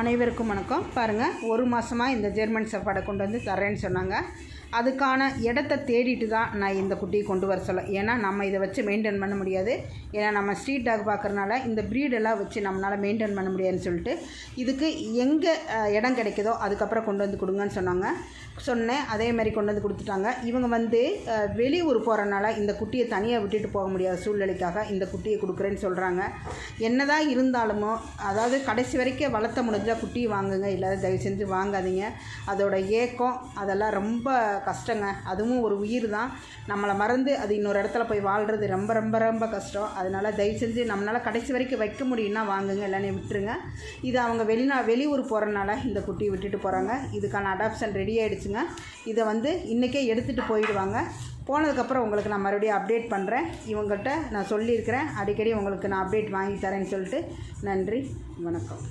அனைவருக்கும் வணக்கம். பாருங்கள் ஒரு மாதமாக இந்த ஜெர்மன் சாப்பாடை கொண்டு வந்து தரேன்னு சொன்னாங்க. அதுக்கான இடத்த தேடிட்டு தான் நான் இந்த குட்டியை கொண்டு வர சொல்ல ஏன்னா நம்ம இதை வச்சு மெயின்டைன் பண்ண முடியாது. ஏன்னா நம்ம ஸ்ட்ரீட் டாக் பார்க்குறனால இந்த ப்ரீடெல்லாம் வச்சு நம்மளால் மெயின்டைன் பண்ண முடியாதுன்னு சொல்லிட்டு இதுக்கு எங்கே இடம் கிடைக்குதோ அதுக்கப்புறம் கொண்டு வந்து கொடுங்கன்னு சொன்னாங்க. சொன்னேன் அதே மாதிரி கொண்டு வந்து கொடுத்துட்டாங்க. இவங்க வந்து வெளியூர் போகிறனால இந்த குட்டியை தனியாக விட்டுட்டு போக முடியாத சூழ்நிலைக்காக இந்த குட்டியை கொடுக்குறேன்னு சொல்கிறாங்க என்னதான் இருந்தாலுமோ அதாவது கடைசி வரைக்கும் வளர்த்த முடிஞ்ச முடிஞ்சால் குட்டி வாங்குங்க இல்லாத தயவு செஞ்சு வாங்காதீங்க. அதோட ஏக்கம் அதெல்லாம் ரொம்ப கஷ்டங்க. அதுவும் ஒரு உயிர் தான். நம்மளை மறந்து அது இன்னொரு இடத்துல போய் வாழ்கிறது ரொம்ப ரொம்ப ரொம்ப கஷ்டம். அதனால் தயவு செஞ்சு நம்மளால் கடைசி வரைக்கும் வைக்க முடியும்னா வாங்குங்க இல்லைன்னு விட்டுருங்க. இது அவங்க வெளிநா வெளியூர் போகிறனால இந்த குட்டியை விட்டுட்டு போகிறாங்க இதுக்கான அடாப்ஷன் ரெடி ஆகிடுச்சுங்க இதை வந்து இன்றைக்கே எடுத்துகிட்டு போயிடுவாங்க. போனதுக்கப்புறம் உங்களுக்கு நான் மறுபடியும் அப்டேட் பண்ணுறேன் இவங்கள்ட்ட நான் சொல்லியிருக்கிறேன். அடிக்கடி உங்களுக்கு நான் அப்டேட் வாங்கி தரேன்னு சொல்லிட்டு நன்றி வணக்கம்.